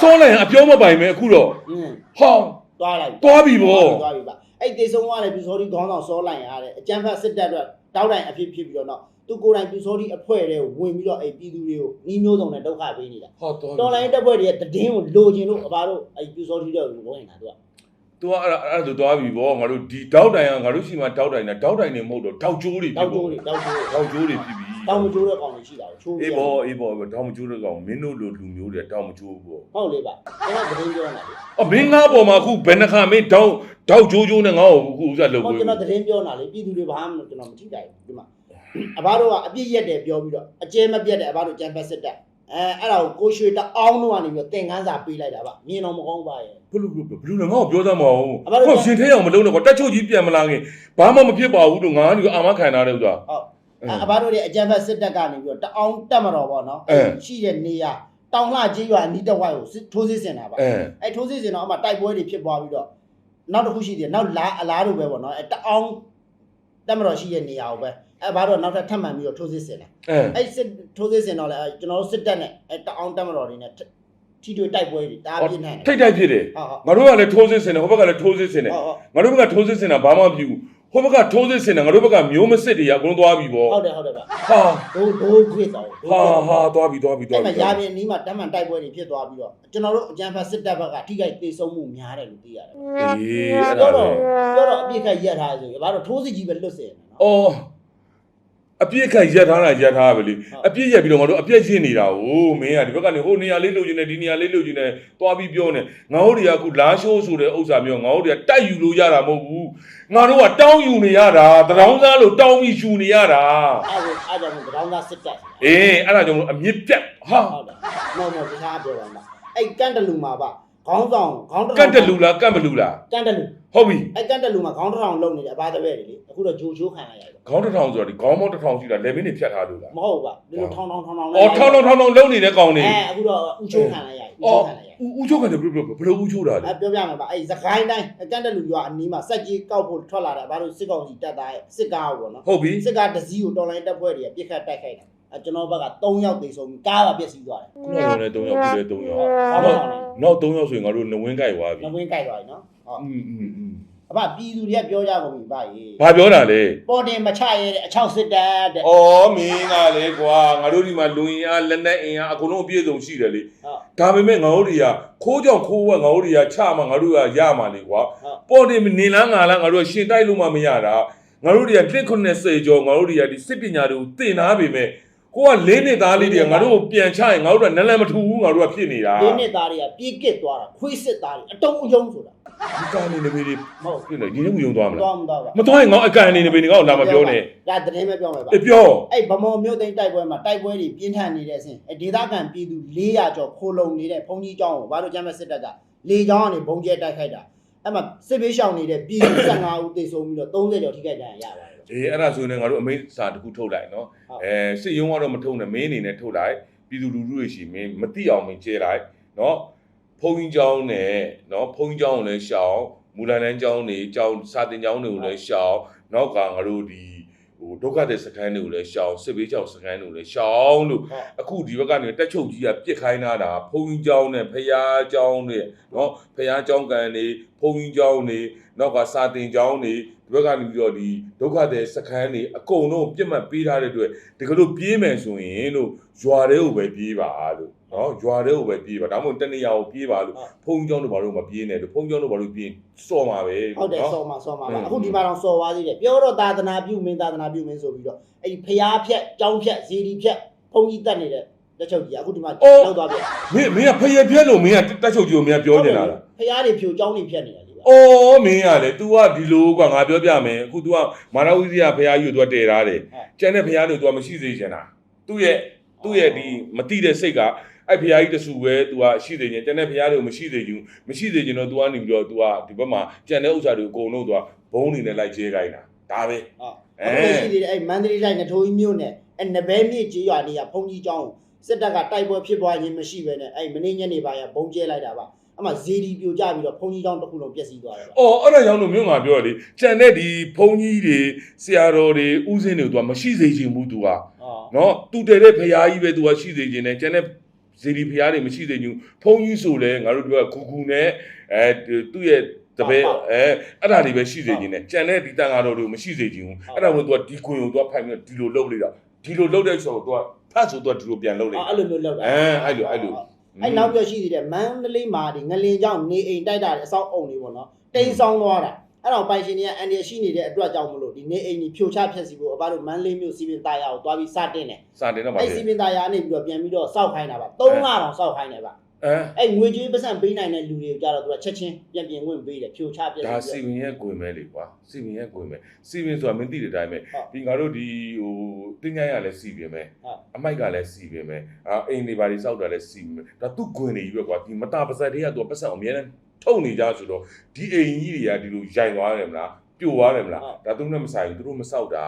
A: စောလိုက်အပြောမပိုင်မဲအခုတော့
B: อืม
A: ဟာ
B: သွားလိုက်
A: သွားပြီဗော
B: သွားပြီပါအဲ့တေဆုံးသွားတယ်ပြူစောဒီခေါင်းဆောင်စောလိုက်ရတဲ့အကြံဖတ်စစ်တပ်အတွက်တောက်တိုင်အဖြစ်ဖြစ်ပြီးတော့သူကိုယ်တိုင်ပြူစောဒီအဖွဲ့တွေကိုဝင်ပြီးတော့အဲ့ပြည်သူတွေကိုနှီးမျိုးစုံနဲ့ဒုက္ခပေးနေတာ
A: ဟာသွား
B: တော်လိုင်းတက်ပွဲတွေရဲ့တည်င်းကိုလိုချင်လို့အဘတို့အဲ့ပြူစောဒီတော့ဝင်နေတာသူက
A: သူကအဲ့ဒါအဲ့ဒါဆိုသွားပြီဗောငါတို့ဒီတောက်တိုင်ကငါတို့ရှိမှတောက်တိုင်နဲ့တောက်တိုင်နေမဟုတ်တော့တောက်ကျိုးတွေ
B: တောက်ကျိုးတွေတောက်ကျိုးတွေ
A: တောက်ကျိုးတွေဖြစ်ပြီ
B: တောင်မကျိုးတဲ့ကောင်တွေရှိတာကိုချိုး
A: အေးဘောအေးဘောတောင်မကျိုးတဲ့ကောင်မင်းတို့လိုလူမျိုးတွေတောင်မကျိုးဘော
B: ဟုတ်လေပါကျွန်တော်သတင်းပြောနေတာလေ
A: အမင်းငါပေါ်မှာအခုဘယ်နှခါမင်းတောက်တောက်ကျိုးကျိုးနဲ့ငါ့ကိုအခုဥစားလုပ်
B: ဟုတ်
A: ဘူး
B: ကျွန်တော်သတင်းပြောနေတာလေပြည်သူတွေဘာမှကျွန်တော်မထိကြဘူးဒီမှာအဘတို့ကအပြစ်ရက်တယ်ပြောပြီးတော့အကျဲမပြတ်တယ်အဘတို့ကြံဖက်စစ်တက်အဲအဲ့ဒါကိုကိုရွှေတအောင်တော့ကနေပြီးတော့သင်ခန်းစာပေးလိုက်တာဗျမြင်တော့မကောင်းပါရဲ့
A: ဘလူဘလူဘလူလည်းငါ့ကိုပြောသမှာဟုတ်
B: အဘတို့
A: ဟောရှင်ထဲအောင်မလုံးနဲ့ကွာတက်ချုပ်ကြီးပြန်မလာခင်ဘာမှမဖြစ်ပါဘူးလို့ငါကအာမခံထားတယ်ဥစား
B: ဟုတ် အဘတို့ရဲ့အကြံဖက်စစ်တက်ကနေပြီးတော့တအောင်တက်မတော်ပေါ့နော်ရှိတဲ့နေရတောင်လှကြီးရွာအနီးတစ်ဝိုက်ကိုထိုးစစ်ဆင်တာပါ
A: အဲ
B: အဲထိုးစစ်စင်တော့အမှတိုက်ပွဲတွေဖြစ်သွားပြီးတော့နောက်တစ်ခုရှိသေးတယ်နောက်လာအလားတူပဲပေါ့နော်အဲတအောင်တက်မတော်ရှိတဲ့နေရာကိုပဲအဲဘာတော့နောက်ထပ်ထပ်မှန်ပြီးတော့ထိုးစစ်စင်တယ်
A: အဲ
B: အဲစစ်ထိုးစစ်စင်တော့လေအဲကျွန်တော်တို့စစ်တပ်နဲ့အဲတအောင်တက်မတော်တွေနဲ့ထီတွေတိုက်ပွဲတွေတားပြင်းနေတယ်
A: ထိတ်တိုက်ဖြစ်တယ်
B: ဟုတ်ဟုတ်
A: ငါတို့ကလည်းထိုးစစ်ဆင်တယ်ဟိုဘက်ကလည်းထိုးစစ်ဆင်တယ်
B: ဟုတ်ဟုတ်
A: ငါတို့ဘက်ကထိုးစစ်ဆင်တာဘာမှမဖြစ်ဘူး ဟိုဘက်ကထိုးစစ်ဆင်တာငါတို့ဘက်ကမျိုးမစစ်တွေကအကုန်သွားပြီဗော
B: ဟုတ်တယ်ဟုတ်တယ်ဗျ
A: ဟာ
B: ဒိုးဒိုးခွေတော့
A: ဟာဟာသွားပြီသွားပြီသွား
B: အဲ့
A: ပြီ
B: မှာရာပြင်နီးမှာတမ်းမှန်တိုက်ပွဲတွေဖြစ်သွားပြီးတော့ကျွန်တော်တို့အကြံဖတ်စစ်တပ်ဘက်ကထိခိုက်ဒေဆုံးမှုများတယ်လို့သိရတယ်
A: အေးအဲ့ဒါ
B: ပြော
A: လေ
B: တော့ပြောတော့အပြစ်ခတ်ရက်ထားဆိုရင်ဘာလို့ထိုးစစ်ကြီးပဲလွတ်စင်တယ်နော်
A: အော် အပြစ်ခတ်ရက်ထားတာရက်ထားပဲလေအပြစ်ရက်ပြီးတော့ငါတို့အပြစ်ရှင်းနေတာဟိုမင်းကဒီဘက်ကနေဟိုနေရာလေးလိုချင်တယ်ဒီနေရာလေးလိုချင်တယ်သွားပြီးပြောနေငါတို့တွေကအခုလာရှိုးဆိုတဲ့ဥစ္စာမျိုးငါတို့တွေကတိုက်ယူလို့ရတာမဟုတ်ဘူးငါတို့ကတောင်းယူနေရတာတရောင်းစားလို့တောင်းပြီးယူနေရတာ
B: အဲ့ဒါအဲ့ဒါကိုတောင်းသားစစ်တပ်
A: အေးအဲ့ဒါကြောင့်လို့အမြင့်ပြတ်ဟာ
B: ဟုတ်တယ်။နော်နော်တခြားပြောပါမှာ။အဲ့ကန်တလူမှာပါ ခေါင်းဆောင်ခေါင်းတစ်
A: ကတ်တလူလားကတ်မလူလား
B: ကန်တလူ
A: ဟုတ်ပြီ
B: အဲ့ကန်တလူမှာခေါင်းတစ်ထောင်လုံနေတယ်အဘတပည့်တွေလေအခုတော့ဂျိုချိုးခံလိုက်ရတယ်
A: ခေါင်းတစ်ထောင်ဆိုတော့ဒီခေါင်းမောင်းတစ်ထောင်ရှိတာလေဘင်းတွေဖြတ်ထားလို့လား
B: မဟုတ်ပါဒီလိုထောင်းထောင်းထောင်းထောင်း
A: အော်ထောင်းထောင်းထောင်းထောင်းလုံးနေတဲ့ကောင်တွေ
B: အဲအခုတော့ဥချိုးခံလိုက်ရတယ်ဥချိုးခံလိုက်ရတယ်
A: ဦးဦးချုပ်ကနေဘယ်လိုဘယ်လိုဦးချုပ်တာလဲ
B: အဲပြောပြမှာပါအဲ့သခိုင်းတိုင်းကန်တလူရွာအနီးမှာစက်ကြီးကောက်ဖို့ထွက်လာတယ်ဘာလို့စစ်ကောင်စီတက်သားရဲ့စစ်ကားပေါ့နော်
A: ဟုတ်ပြီ
B: စစ်ကားတစ်စီးကိုတော်လိုင်းတက်ဖွဲ့တွေကပြစ်ခတ်တိုက်ခိုက်တာ အဲကျွန်တော်ဘက်က3ယောက်တေဆုံးပြီးကားပါပြည့်စည်သွားတယ်
A: ခုနကလည်း3ယောက်ခုလည်း3ယောက်
B: ဘာလို့လဲ
A: နောက်3ယောက်ဆိုရင်ငါတို့နဝင်းကြိုက်သွားပြီ
B: နဝင်းကြိုက်သွားပြီနော်ဟုတ်
A: อืมอืมอืม
B: အဘပြည်သူတွေကပြောကြကုန်ပြီဗျာရေ
A: ဘာပြောတာလဲ
B: ပေါ်တင်မချရဲတဲ့အချောက်စစ်တပ်တဲ့
A: ဩမင်းကလေကွာငါတို့ဒီမှာလူရင်အားလက်နဲ့အင်အားအကုန်လုံးအပြည့်စုံရှိတယ်လေ
B: ဟုတ်
A: ဒါပေမဲ့ငါတို့တွေကခိုးကြောင်ခိုးဝက်ငါတို့တွေကချမှငါတို့ကရမှာလေကွာ
B: ဟုတ်
A: ပေါ်တယ်နေလားငါလားငါတို့ကရှင်တိုက်လို့မှမရတာငါတို့တွေကတစ်90ကျော်ငါတို့တွေကဒီစစ်ပညာတွေကိုသင်ထားပေမဲ့ ကိုကလေးနှစ်သားလေးတွေကငါတို့ကိုပြန်ချရင်ငါတို့ကနလန်မထူဘူးငါတို့ကဖြစ်နေတာ
B: ဒီနှစ်သားတွေကပြေးကစ်သွားတာခွေးစစ်သားတွေအတုံးအယုံဆိုတာ
A: ဒီကနေနေပြီ
B: မဟုတ်
A: ဖြစ်နေဒီနေ့ကယုံသွားမလား
B: တော့မတော့ပါ
A: မသွားရင်ငါအကန်နေနေပြီငါ့ကိုလာမပြောနဲ့
B: ဒါသတင်းပဲပြောမယ်ပါ
A: အေးပြော
B: အဲ့ဗမော်မြို့သိမ်းတိုက်ပွဲမှာတိုက်ပွဲတွေပြင်းထန်နေတဲ့အဆင့်အဲ့ဒေသခံပြည်သူ400ကျော်ခိုလုံနေတဲ့ဘုံကြီးကျောင်းကိုဘာလို့ကျမ်းမဲ့စစ်တပ်ကလေကျောင်းကနေဘုံကျဲတိုက်ခိုက်တာ အဲ့မှာစစ်ဘေးရှောင်နေတဲ့ပြည်သူ15ဦးသေဆုံးပြီးတော့30ကျော်ထိခိုက်ဒဏ်ရာရပါတယ်
A: အေးအဲ့ဒါဆိုရင်လည်းငါတို့အမိန့်စာတစ်ခုထုတ်လိုက်နော်အဲစစ်ရုံးကတော့မထုတ်နဲ့မင်းအနေနဲ့ထုတ်လိုက်ပြည်သူလူထုတွေရှိမင်းမသိအောင်မင်းကျဲလိုက်နော်ဖုံကြီးကျောင်းနဲ့နော်ဖုံကြီးကျောင်းကိုလည်းရှောင်မူလန်လန်းကျောင်းတွေကျောင်းစာတင်ကျောင်းတွေကိုလည်းရှောင်နောက်ကငါတို့ဒီ ဟိုဒုက္ခတဲ့စခန်းတွေကိုလည်းရှောင်စစ်ဘေးကြောင်စခန်းတွေကိုလည်းရှောင်လို့အခုဒီဘက်ကနေတက်ချုပ်ကြီးကပြစ်ခိုင်းတာဒါဘုံကြီးကျောင်းနဲ့ဖရာကျောင်းနဲ့နော်ဖရာကျောင်းကန်နေဘုံကြီးကျောင်းနေနောက်ကစာတင်ကျောင်းနေဒီဘက်ကနေပြီးတော့ဒီဒုက္ခတဲ့စခန်းတွေအကုန်လုံးပြစ်မှတ်ပေးထားတဲ့အတွက်ဒီကလို့ပြေးမယ်ဆိုရင်တို့ရွာတွေကိုပဲပြေးပါလို့ နော်ရွာတွေကိုပဲပြေးပါဒါမှမဟုတ်တနေရာကိုပြေးပါလို့ဖုံးကျောင်းတို့ဘာလို့မပြေးနဲ့လို့ဖုံးကျောင်းတို့ဘာလို့ပြေးစော်မှာပဲ
B: ဟုတ်တယ်စော်မှာစော်မှာပါအခုဒီမှာတော့စော်ပါသေးတယ်ပြောတော့သာသနာပြုမင်းသာသနာပြုမင်းဆိုပြီးတော့အဲ့ဒီဖျားဖြက်ကျောင်းဖြက်ဇီဒီဖြက်ဖုံးကြီးတက်နေတဲ့တက်ချုပ်ကြီးအခုဒီမှာလောက်သွားပြီ
A: မင်းမင်းကဖျက်ဖြက်လို့မင်းကတက်ချုပ်ကြီးကိုမင်းကပြောနေတာလား
B: ဖျားတွေဖြိုကျောင်းတွေဖြက်နေတာ
A: အော်မင်းရလေ तू ကဒီလိုကွာငါပြောပြမယ်အခု तू ကမာရဝိဇိယဖရာကြီးကို तू တည်ထားတယ်ကျန်တဲ့ဖရာတွေကို तू မရှိစေချင်တာသူ့ရဲ့သူ့ရဲ့ဒီမတိတဲ့စိတ်က အဲ့ဖရာကြီးတဆူပဲ तू ကရှိသေးခြင်းကျန်တဲ့ဖရာတွေကိုမရှိသေးဘူးမရှိသေးခြင်းတော့ तू ကနေပြီးတော့ तू ကဒီဘက်မှာကျန်တဲ့ဥစ္စာတွေကိုအကုန်လုံး तू ကဘုံနေနဲ့လိုက်ကျဲခိုင်းတာဒါပဲ
B: ဟုတ်
A: အဲ
B: အဲ့ရှိသေးတယ်အဲ့မန္တလေးတိုင်းနထိုးကြီးမြို့နယ်အဲ့နဘဲမြစ်ကြီးရွာနေရဘုံကြီးကျောင်းစစ်တပ်ကတိုက်ပွဲဖြစ်ပွားခြင်းမရှိဘဲနဲ့အဲ့မင်းညနေပိုင်းကဘုံကျဲလိုက်တာပါအမှဇေဒီပြိုကျပြီးတော့ဘုံကြီးကျောင်းတစ်ခုလုံးပျက်စီးသွားတယ်ပါ
A: အော်အဲ့ဒါကြောင့်လို့မြို့ငါပြောရလေကျန်တဲ့ဒီဘုန်းကြီးတွေဆရာတော်တွေဥစဉ်တွေ तू ကမရှိစေခြင်းဘူး तू က
B: အော်
A: နော်သူတည်တဲ့ဖရာကြီးပဲ तू ကရှိစေခြင်းနဲ့ကျန်တဲ့ ဇေဒီဖရာတွေမရှိစေခြင်းဘုန်းကြီးဆိုလဲငါတို့ပြောဂူဂူနဲ့အဲသူ့ရဲ့တပည့်အဲအဲ့ဒါတွေပဲရှိစေခြင်းနဲ့ကြံတဲ့ဒီတန်ဃာတော်တွေကိုမရှိစေခြင်းဘူးအဲ့ဒါကို तू ကဒီခွင်ကို तू ကဖိုင်ပြီးတော့ဒီလိုလုပ်လိုက်တာဒီလိုလုပ်တဲ့ဆိုတော့ तू ကဖတ်ဆို तू ကဒီလိုပြန်လုပ်လိုက်
B: အော်အဲ့လိုမျိုးလောက်တာ
A: အဲအဲ့လိုအဲ့လို
B: အဲ့နောက်ပြရှိသေးတယ်မန္တလေးမှာဒီငလင်ကြောင့်နေအိမ်တိုက်တာတဲ့အဆောက်အုံတွေပေါ့နော်တိမ်ဆောင်သွားတာ အဲ့တော့ပိုင်ရှင်တွေကအန်ဒီရှိနေတဲ့အတွက်ကြောင့်မလို့ဒီနေအိမ်ကြီးဖြိုချဖျက်စီဖို့အဘတို့မန္တလေးမြို့စီပင်သားရအောင်တွားပြီးစတင်တယ်
A: စာတင်တော့ပါ
B: အဲ့
A: လေ
B: စီပင်သားရကနေပြီးတော့ပြန်ပြီးတော့စောက်ခိုင်းတာပါ3လတောင်စောက်ခိုင်းတယ်ပါ
A: အဲ
B: အဲ့ငွေကြေးပတ်စံပေးနိုင်တဲ့လူတွေကိုကြတော့သူကချက်ချင်းပြန်ပြင်ဝင်ပေးတယ်ဖြိုချဖျက်
A: ဒါ
B: စီ
A: စီ
B: ပြီး
A: ဝင်ရဲ့ကိုယ်မဲလေကွာစီဝင်ရဲ့ကိုယ်မဲစီဝင်ဆိုတာမင်းသိတဲ့အတိုင်းပဲ
B: ဟုတ်
A: ဒီငါတို့ဒီဟိုတင်းញိုင်းရလဲစီပြင်မဲ
B: ဟုတ်
A: အမိုက်ကလည်းစီပြင်မဲအာအိမ်တွေဘာတွေစောက်တာလဲစီပြင်မဲဒါသူ့ခွင်တွေကြီးပဲကွာဒီမတာပါစက်တွေကသူကပတ်စံအမြဲတမ်း ထုတ်နေကြဆိုတော့ဒီအိမ်ကြီးတွေကဒီလိုရိုင်သွားတယ်မလားပြိုသွားတယ်မလားဒါသူတို့နဲ့မဆိုင်ဘူးသူတို့မစောက်တာ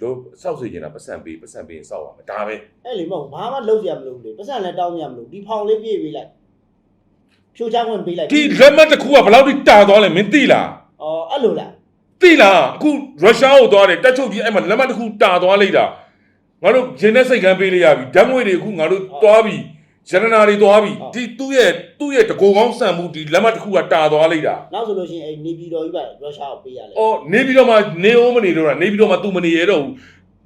A: လို့စောက်စေချင်တာပတ်စံပေးပတ်စံပေးရင်စောက်ရမယ်ဒါပဲ
B: အဲ့လေမဟုတ်ဘာမှလုပ်ရမလို့လေပတ်စံလည်းတောင်းရမလို့ဒီဖောင်လေးပြေးပေးလိုက်ဖြိုချဝင်ပေးလိုက်
A: ဒီလက်မှတ်တစ်ခုကဘယ်လောက်ထိတာသွားလဲမင်းသိလား
B: အော်အဲ့လိုလား
A: သိလားအခုရုရှားကိုသွားတယ်တက်ချုပ်ကြီးအဲ့မှာလက်မတစ်ခုတာသွားလိုက်တာငါတို့ရင်းနဲ့စိတ်ကမ်းပေးလိုက်ရပြီဓာတ်ငွေတွေအခုငါတို့သွားပြီ ဇန်နနာရီသွားပြီဒီသူ့ရဲ့သူ့ရဲ့တကူကောင်းဆန်မှုဒီလက်မတစ်ခုကတာသွားလိုက်တာ
B: နောက်ဆိုလို့ရှိရင်အဲ့နေပြည်တော်ကြီးပါရုရှားကိုပေးရလဲ
A: အော်နေပြည်တော်မှာနေအောင်မနေတော့တာနေပြည်တော်မှာသူမနေရတော့ဘူး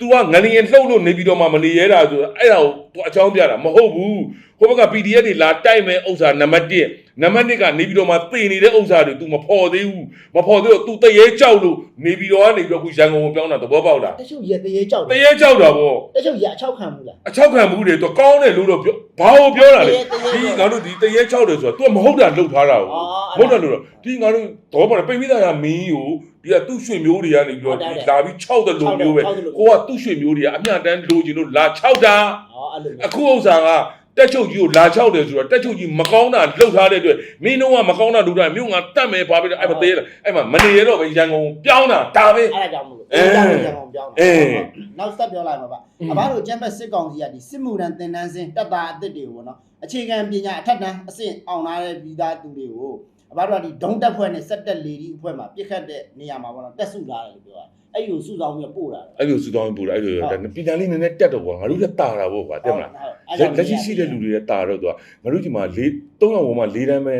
A: तू ကငလျင်လှုပ်လို့နေပြည်တော်မှာမနေရတာဆိုအဲ့ဒါကို तू အချောင်းပြတာမဟုတ်ဘူးဟိုဘက်က PDF တွေလာတိုက်မယ်ဥစ္စာနံပါတ်1 နံပါတ်2ကနေပြီးတော့မှသေနေတဲ့ဥစ္စာတွေ तू မဖော်သေးဘူးမဖော်သေးတော့ तू တရေကြောက်လို့နေပြီးတော့ကနေပြီးတော့ခုရန်ကုန်ကိုပြောင်းတာသဘောပေါက်လား
B: တချို့ရတရေကြောက်
A: တရေကြောက်တာဗော
B: တချို့ရအချောက်ခံဘူးလား
A: အချောက်ခံမှုတွေ तू ကောင်းတယ်လို့တော့ပြောဘာကိုပြောတာလဲ
B: တရေတရေ
A: ဒီငါတို့ဒီတရေကြောက်တယ်ဆိုတာ तू မဟုတ်တာလှုပ်ထားတာကို
B: အော်
A: မဟုတ်တယ်လို့တော့ဒီငါတို့တော့ပေါ့လေပိမိသားရမင်းကိုဒီကသူ့ရွှေမျိုးတွေကနေပြီးတော့ဒီလာပြီး6တယ်လို့မျိုးပဲကိုကသူ့ရွှေမျိုးတွေကအမျှတန်းလိုချင်လို့လာ6တာ
B: အော်အဲ့လို
A: အခုဥစ္စာက တက်ချုပ်ကြီးကိုလာ6တယ်ဆိုတော့တက်ချုပ်ကြီးမကောင်းတာလှုပ်ထားတဲ့အတွက်မင်းတို့ကမကောင်းတာလုပ်တာမြို့ငါတတ်မယ်ပါပြီးတော့အဲ့မသေးလားအဲ့မှာမနေရတော့ပဲရန်ကုန်ပြောင်းတာဒါပဲ
B: အဲ့ဒါကြောင့်မလို့
A: အဲ
B: အဲ့ဒါကြောင့်ရအောင်ပြောင်း
A: အဲ
B: နောက်ဆက်ပြောလိုက်မှာပါအဘတို့ကျမ်းပတ်စစ်ကောင်စီကဒီစစ်မှုရန်သင်တန်းစင်းတက်တာအသစ်တွေကိုပေါ့နော်အခြေခံပညာအထက်တန်းအဆင့်အောင်လာတဲ့ပြီးသားသူတွေကိုအဘတို့ကဒီဒုံတက်ဖွဲ့နဲ့စက်တက်လေဒီအဖွဲ့မှာပြစ်ခတ်တဲ့နေရာမှာပေါ့နော်တက်စုလာတယ်လို့ပြောတာ အဲ့ဒီကိုစုဆောင်ပြီးတော့ပို့တာ
A: အဲ့လိုစူတောင်းပူတာအဲ့လိုဒါပညာလေးနည်းနည်းတက်တော့ကွာငါတို့လည်းတာတာပေါ့ကွာတက်မလားလက်ရှိရှိတဲ့လူတွေလည်းတာတော့သူကငါတို့ဒီမှာ၄၃ယောက်ပေါ်မှာ၄တန်းပဲ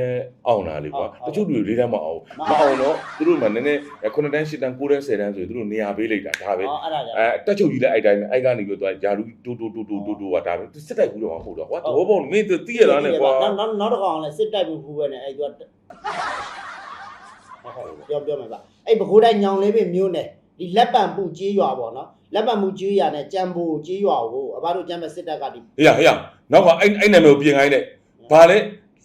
A: အောင်တာလေကွာတချို့လူတွေ၄တန်းမအောင်မအောင်တော့သူတို့မှနည်းနည်း9တန်း10တန်း9တန်း10တန်းဆိုသူတို့နေရာပေးလိုက်တာဒါပဲ
B: အော်အဲ့ဒါကြောင့်
A: အဲတက်ချုပ်ကြီးလည်းအဲ့တိုင်းပဲအဲ့ကနေပြီးတော့ယာလူတိုးတိုးတိုးတိုးတိုးတိုးကဒါပဲစစ်တိုက်ဘူးတော့မဟုတ်တော့ကွာတော့ပေါ့မင်းသိရလားနဲ့ကွာ
B: နောက်နောက်နောက်တစ်ကောင်လည်းစစ်တိုက်မှုဖူးပဲနဲ့အဲ့သူကပြောပြောမယ်ပါအဲ့ဘကိုးတိုင်းညောင်လေးပင်မျိုးနဲ့ ဒီလက်ပံပူကြီးရွာပေါ့နော်လက်ပံပူကြီးရွာနဲ့ကြံပူကြီးရွာကိုအဘတို့ကျမ်းပတ်စစ်တပ်ကဒီ
A: ဟေးဟေးနောက်ကအဲ့အဲ့နာမည်ကိုပြင်ခိုင်းတဲ့ဘာလဲ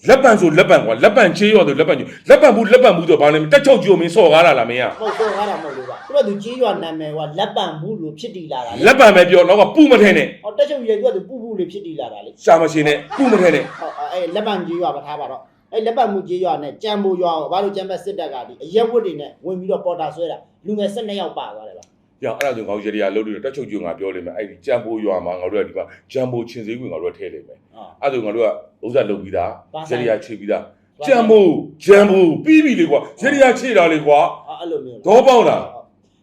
A: လက်ပံဆိုလက်ပံကွာလက်ပံချေးရောဆိုလက်ပံကြီးလက်ပံဘူးလက်ပံဘူးဆိုဘာလဲတက်ချုပ်ကြီးကိုမင်းစော်ကားတာလားမင်းက
B: မဟုတ်တော့ကားတာမဟုတ်လို့ပါသူကသူကြီးရွာနာမည်ကလက်ပံဘူးလို့ဖြစ်တည်လာတာလေ
A: လက်ပံပဲပြောနောက်ကပူမထဲနဲ့
B: ဟောတက်ချုပ်ကြီးကသူကသူပူပူလေးဖြစ်တည်လာတာလေ
A: ရှာမရှိနဲ့ပူမထဲနဲ့
B: ဟုတ်အဲ့လက်ပံကြီးရွာမထားပါတော့အဲ့လက်ပံမှုကြီးရွာနဲ့ကြံပူရွာကိုအဘတို့ကျမ်းပတ်စစ်တပ်ကဒီအရက်ဝတ်တွေနဲ့ဝင်ပြီးတော့ပေါ်တာဆွဲတာ လူငယ်12ယောက်ပါသွားတယ်ပါ။
A: ကြောင်အဲ့ဒါဆိုငါတို့ရေဒီယာလုံးလို့တက်ချုပ်ကြီးငါပြောလိမ့်မယ်။အဲ့ဒီကြံပိုးရွာမှာငါတို့ကဒီမှာကြံပိုးချင်းစည်းဝင်ငါတို့ကထည့်လိမ့်မယ်
B: အော်။
A: အဲ့ဒါဆိုငါတို့ကဥစ္စာလုပ်ပြီးသား
B: ဘာဆိုင်
A: ရေဒီယာခြေပြီးသား
B: ဘာ
A: ကြံပိုးကြံပိုးပြီးပြီလေကွာရေဒီယာခြေတာလေကွာ
B: အော်အဲ့လိုမျိုး
A: တော့ပေါက်လား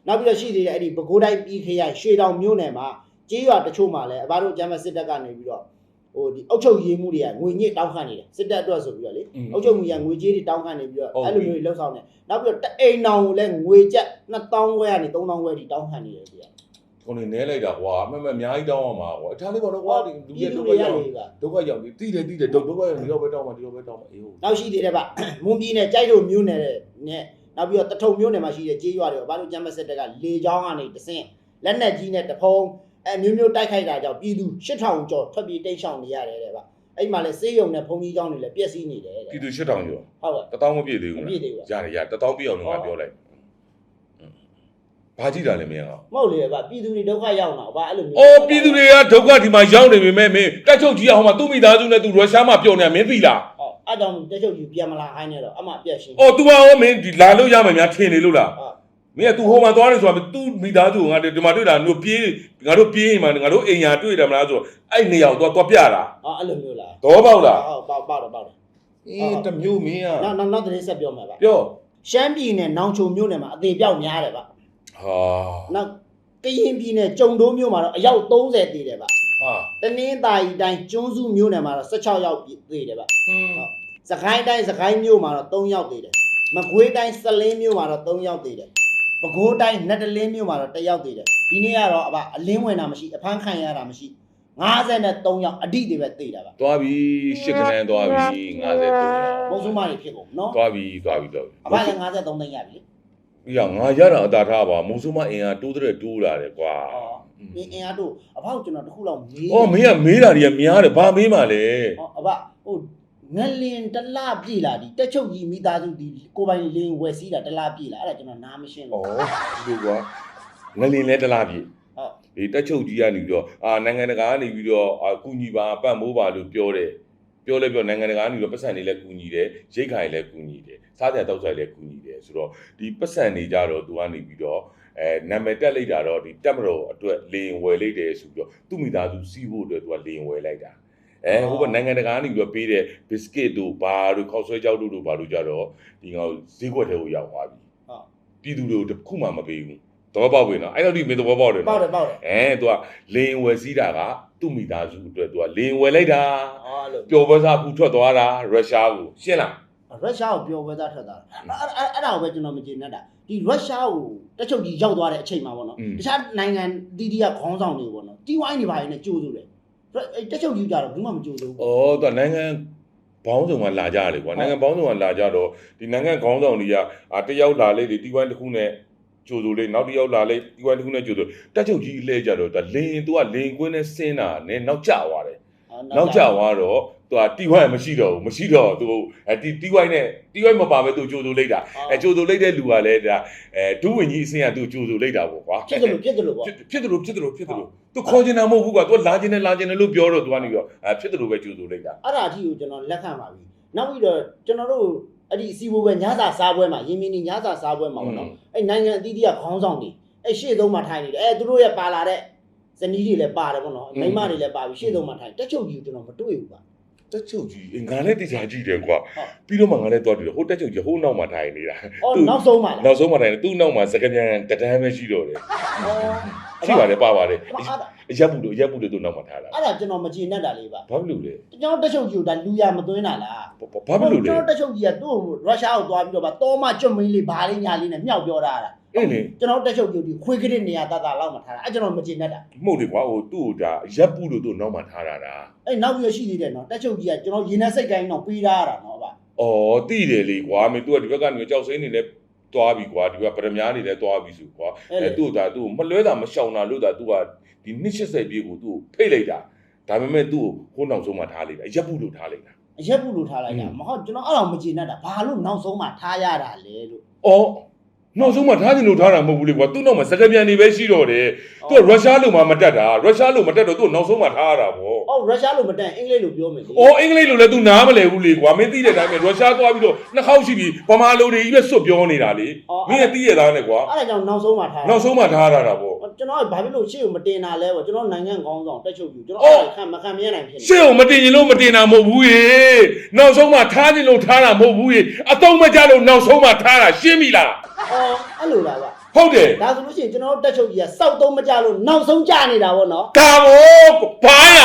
B: နောက်ပြီးတော့ရှိသေးတယ်အဲ့ဒီပဲခူးတိုင်းပြည်ခရိုင်ရွှေတောင်မြို့နယ်မှာကြေးရွာတချို့မှာလည်းအဘတို့ကျမ်းပတ်စစ်တပ်ကနေပြီးတော့ ဟိုဒီအုတ်ချုပ်ရေးမှုတွေကငွေညစ်တောင်းခံနေတယ်စစ်တပ်အတွက်ဆိုပြီးတော့လေအုတ်ချုပ်မှုရငွေကြေးတွေတောင်းခံနေပြီးတော့အဲ့လိုမျိုးတွေလှုပ်ဆောင်နေနောက်ပြီးတော့တအိမ်တောင်ကိုလည်းငွေကျပ်2000ခွဲကနေ3000ခွဲထိတောင်းခံနေတယ်ပြရ။
A: ကိုနေနဲလိုက်တာကွာအမှန်မှန်အများကြီးတောင်းအောင်ပါကွာအထားလေးပါတော့ကွာဒီလူ
B: ဒီ
A: ရဲ့ဒု
B: လူ
A: က္ခ
B: တွေရ
A: ရောက်
B: လေပါ
A: ဒုက္ခရောက်တိတယ်တိတယ်ဒုက္ခရောက်ဒီတော့ပဲတောင်းပါဒီတော့ပဲတောင်းပါအေးဟုတ်
B: နောက်ရှိသေးတယ်ဗျမွန်ပြည်နယ်ကြိုက်တို့မြို့နယ်နဲ့နောက်ပြီးတော့တထုံမြို့နယ်မှာရှိတဲ့ကြေးရွာတွေအဘတို့ကျမ်းပတ်စစ်တပ်ကလေချောင်းကနေတဆင့်လက်နက်ကြီးနဲ့တဖုံး အဲမျိုးမျိုးတိုက်ခိုက်တာကြောင့်ပြည်သူ8000ကျော်ထွက်ပြေးတိတ်ရှောင်နေရတယ်တဲ့ဗျအဲ့မှာလည်းစေးရုံနဲ့ဘုံကြီးကျောင်းတွေလည်းပျက်စီးနေတယ်တဲ့
A: ပြည်သူ8000ကျော်
B: ဟုတ်ကဲ့
A: တထောင်မပြည့်သေးဘူး
B: မ
A: လား
B: ပြည့်သေးဘူးဗျ
A: ရတယ်ရတထောင်ပြည့်အောင်ငါပြောလိုက်ဘာကြည့်တာလဲမင်းက
B: မဟုတ်လေဗျပြည်သူတွေဒုက္ခရောက်နေတာဗျအဲ့လိုမျိုး
A: အော်ပြည်သူတွေကဒုက္ခဒီမှာရောက်နေပေမဲ့မင်းတက်ချုပ်ကြီးကဟိုမှာသူ့မိသားစုနဲ့သူရုရှားမှာပြောနေတာမင်းသိလား
B: ဟောအဲ့ကြောင့်တက်ချုပ်ကြီးပြန်မလာဟိုင်းနေတော့အမှပြက်ရှင်း
A: အော် तू ကရောမင်းဒီလာလို့ရမယ်များထင်နေလို့လား
B: ဟာ
A: မင်းက तू ဟိုမှာသွားတယ်ဆိုတာ तू မိသားစုကငါဒီမှာတွေ့တာတို့ပြေးငါတို့ပြေးရင်မှငါတို့အိမ်ယာတွေ့တယ်မလားဆိုအဲ့နေရောက်သွားသွားပြတာ
B: ဟောအဲ့လိုမျိုးလား
A: သဘောပေါက်လား
B: ဟုတ်ပေါက်ပေါက်တော့ပေါက်တယ်
A: အေးတမျိုးမင်းက
B: နောက်နောက်နောက်သတင်းဆက်ပြောမယ်ဗျ
A: ပြော
B: ရှမ်းပြည်နယ်နောင်ချုံမြို့နယ်မှာအသေးပြောက်များတယ်ဗျ
A: ဟာ
B: နောက်ကရင်ပြည်နယ်ကြုံတိုးမြို့မှာတော့အယောက်30တည်တယ်ဗျ
A: ဟာ
B: တနင်္သာရီတိုင်းကျွန်းစုမြို့နယ်မှာတော့16ယောက်တည်တယ်ဗျ
A: ဟင်း
B: စကိုင်းတိုင်းစကိုင်းမြို့မှာတော့3ယောက်တည်တယ်မကွေးတိုင်းစလင်းမြို့မှာတော့3ယောက်တည်တယ် ပဲခူးတိုင်းနတ်တလင်းမြို့မှာတော့1ယောက်တည်တယ်ဒီနေ့ကတော့အဘအလင်းဝင်တာမရှိအဖမ်းခံရတာမရှိ53ယောက်အဓိတွေပဲတည်တာဗျ
A: သွားပြီရှစ်ခဏန်းသွားပြီ53
B: မုံစုမတွေဖြစ်ကုန်နော်
A: သွားပြီသွားပြီသွားပြီ
B: အဘလည်း53သိန်းရပြီလေ
A: ပြငါရတာအတားထားပါမုံစုမအင်အားတိုးတဲ့တိုးလာတယ်ကွာ
B: ဟောအင်းအင်အားတို့အဖေကကျွန်တော်တခုလောက်မေး
A: အော်မင်းကမေးတာတွေကများတယ်ဘာမေးမှလဲ
B: ဟောအဘဟို ငလင်တလပြည့်လာဒီတက်ချုပ်ကြီးမိသားစုဒီကိုပိုင်လင်းဝယ်စီးတာတလပြည့်လာအဲ့ဒါကျွန်တော်နားမရှင်း
A: ဩ
B: ဘူး
A: ဒီလိုကွာငလင်လဲတလားပြီ
B: ဟုတ်
A: ဒီတက်ချုပ်ကြီးကနေပြီးတော့အာနိုင်ငံတကာကနေပြီးတော့အာကုညီပါပံ့မိုးပါလို့ပြောတယ်ပြောလဲပြောနိုင်ငံတကာကနေပြီးတော့ပတ်စံတွေလည်းကုညီတယ်ရိတ်ခိုင်လည်းကုညီတယ်စားတဲ့တောက်ဆိုင်လည်းကုညီတယ်ဆိုတော့ဒီပတ်စံတွေကြတော့သူကနေပြီးတော့အဲနာမည်တက်လိုက်တာတော့ဒီတက်မတော်အတွက်လေရင်ဝယ်လိုက်တယ်ဆိုပြီးတော့သူ့မိသားစုစီးဖို့အတွက်သူကလေရင်ဝယ်လိုက်တာ အဲဟိုဘနိုင်ငံတကာကနေပြီးတော့ပေးတဲ့ biscuit တို့ဘာတို့ခောက်ဆွဲကြောက်တို့တို့ဘာတို့ကြတော့ဒီကောင်ဈေးကွက်ထဲကိုရောက်သွားပြီ
B: ဟုတ်
A: ပြည်သူတွေကိုတစ်ခုမှမပေးဘူးသဘောပေါက်ပြီနော်အဲ့တော့ဒီမင်းသဘောပေါက်တယ်
B: ပေါက်
A: နော်
B: တယ်ပေါက်တယ်
A: အဲသူကလေရင်ဝယ်စည်းတာကသူ့မိသားစုအတွက်သူကလေရင်ဝယ်လိုက်တာ
B: ဟောလို့
A: ပျော်ပွဲစားဖူထွက်သွားတာရုရှားကိုရှင်းလား
B: ရုရှားကိုပြောဝဲသားထွက်တာအဲ့အဲ့အဲ့ဒါကိုပဲကျွန်တော်မကျေနပ်တာဒီရုရှားကိုတက်ချုပ်ကြီးရောက်သွားတဲ့အချိန်မှာပေါ့နော်တခြားနိုင်ငံတီးတီးကခေါင်းဆောင်တွေပေါ့နော်တီးဝိုင်းနေပါရင်လည်းကြိုးစိုးတယ်အဲ့ တက်ချုပ်ကြီးကြတော့ဘူးမှမကြိုးစိုးဘူး
A: ဩသူကနိုင်ငံဘောင်းဆောင်မှာလာကြတယ်ကွာနိုင်ငံဘောင်းဆောင်မှာလာကြတော့ဒီနိုင်ငံခေါင်းဆောင်တွေကအာတယောက်လာလေးဒီတီဝိုင်းတစ်ခုနဲ့ကြိုဆိုလေးနောက်တစ်ယောက်လာလေးတီဝိုင်းတစ်ခုနဲ့ကြိုဆိုတက်ချုပ်ကြီးလဲကြတော့ဒါလေရင်သူကလေရင်ကွင်းနဲ့ဆင်းတာနဲ့နောက်ကျသွားတယ်နောက်ကျသွားတော့ သူကတီဝိုင်းမရှိတော့ဘူးမရှိတော့သူအဲဒီတီဝိုင်းနဲ့တီဝိုင်းမပါပဲသူကြိုဆိုလိုက်တာအဲကြိုဆိုလိုက်တဲ့လူကလည်းဒါအဲဒုဝင်ကြီးအစင်းကသူကြိုဆိုလိုက်တာပေါ့ကွာ
B: ဖြစ်တယ်လို့ဖြစ်တယ်လို့ပေါ့
A: ဖြစ်ဖြစ်တယ်လို့ဖြစ်တယ်လို့ဖြစ်တယ်လို့သူခေါ်ချင်တာမဟုတ်ဘူးကွာသူလာချင်တယ်လာချင်တယ်လို့ပြောတော့သူကနေပြီးတော့အဲဖြစ်တယ်လို့ပဲကြိုဆိုလိုက်တာ
B: အဲ့ဒါအထိကိုကျွန်တော်လက်ခံပါပြီနောက်ပြီးတော့ကျွန်တော်တို့အဲ့ဒီအစီအဝေးပဲညစာစားပွဲမှာရင်းမင်းညစာစားပွဲမှာပေါ့နော်အဲ့နိုင်ငံအသီးသီးကခေါင်းဆောင်တွေအဲ့ရှေ့သုံးမှာထိုင်နေတယ်အဲ့သူတို့ရဲ့ပါလာတဲ့ဇနီးတွေလည်းပါတယ်ပေါ့နော်မိန်းမတွေလည်းပါပြီရှေ့သုံးမှာထိုင်တက်ချုပ်ကြီးကိုကျွန်တော်မတွေ့ဘူးပါ
A: တက်ချုပ်ကြီးငါလည်းတရားကြည့်တယ်ကွာ
B: ဟုတ်
A: ပြီးတော့မှငါလည်းသွားပြီးတော့ဟိုတက်ချုပ်ကြီးဟိုနောက်မှာထိုင်နေတာ
B: အော်
A: သူ
B: နောက်ဆုံးပါလား
A: နောက်ဆုံးမှာထိုင်နေသူ့နောက်မှာစကပြန်တဒန်းပဲရှိတော့တယ်
B: အော်
A: ရှိပါတယ်ပါပါတယ်
B: အဲ့ဒါ
A: အရက်ဘူးလို့အရက်ဘူးလို့သူ့နောက်မှာထားတာ
B: အဲ့ဒါကျွန်တော်မကြည်နဲ့တာလေးပါ
A: ဘာဖြစ်လို့လဲ
B: ကျွန်တော်တက်ချုပ်ကြီးကိုဒါလူရမသွင်းတာလား
A: ဘာဖြစ်လို့လဲ
B: ကျွန်တော်တက်ချုပ်ကြီးကသူ့ကိုရုရှားကိုသွားပြီးတော့ဗာတောမကျွတ်မင်းလေးဘာလေးညာလေးနဲ့မြောက်ပြောတာလား
A: အေးလေ
B: ကျွန်တော်တက်ချုပ်ပြုတ်ပြီးခွေးကလေးနေရာတတလောက်မှထားတာအဲ့ကျွန်တော်မကျေနပ်တာ
A: မှုတ်လေကွာဟိုသူ့ဒါရက်ပုလို့သူ့နောက်မှထားတာဒါ
B: အဲ့နောက်ပြီးရရှိသေးတယ်နော်တက်ချုပ်ကြီးကကျွန်တော်ရင်းနှက်စိတ်ကိုင်းတော့ပေးထားရတာနော်ဗျ
A: ဩတိတယ်လေကွာမင်းသူကဒီဘက်ကနေကြောက်စင်းနေလဲသွားပြီကွာဒီကပရမညာနေလဲသွားပြီဆိုကွာ
B: အဲ
A: သူ့ဒါသူ့မလွဲတာမရှောင်တာလို့ဒါသူကဒီ180ပြေးကိုသူ့ဖိတ်လိုက်တာဒါပေမဲ့သူ့ကိုဟိုးနောက်ဆုံးမှထားလိုက်တာရက်ပုလို့ထားလိုက်တာ
B: ရက်ပုလို့ထားလိုက်တာမဟုတ်ကျွန်တော်အဲ့လောက်မကြည်နဲ့တာဘာလို့နောက်ဆုံးမှထားရတာလဲလို့
A: ဩ နောက်ဆုံးမှထားခြင်းလို့ထားတာမဟုတ်ဘူးလေကွာသူ့နောက်မှာစကပြန်နေပဲရှိတော့တယ်သူကရုရှားလိုမှမတက်တာရုရှားလိုမတက်တော့သူ့နောက်ဆုံးမှထားရတာပေါ့
B: အော်ရုရှားလိုမတက်အင်္ဂလိပ်လိုပြောမယ်ကွာ
A: အော်အင်္ဂလိပ်လိုလည်း तू နားမလည်ဘူးလေကွာမင်းသိတဲ့အတိုင်းပဲရုရှားသွားပြီးတော့နှစ်ခေါက်ရှိပြီဗမာလိုတွေကြီးပဲစွတ်ပြောနေတာလေမင်းကသိရသားနဲ့ကွာ
B: အဲ့ဒါကြောင့်နောက်ဆုံးမှထား
A: နောက်ဆုံးမှထားရတာပေါ့
B: ကျွန်တော်ဘာဖြစ်လို့ရှေ့ကိုမတင်တာလဲပေါ့ကျွန်တော်နိုင်ငံကောင်းဆောင်တက်ချုပ်ယူကျွန်တော်ခံမခံမရနိုင်ဖြစ်နေ
A: ရှေ့ကိုမတင်ရင်လို့မတင်တာမဟုတ်ဘူးရေနောက်ဆုံးမှထားခြင်းလို့ထားတာမဟုတ်ဘူးရေအတုံးမကြလို့နောက်ဆုံးမှထားတာရှင်းပြီလား
B: အော်အဲ့လိုလားဗျ
A: ဟုတ်တယ်
B: ဒါဆိုလို့ရှိရင်ကျွန်တော်တက်ချုပ်ကြီးကစောက်သုံးမကြလို့နောက်ဆုံးကြနေတာပေါ့နော်
A: ဒါဘောဘာရ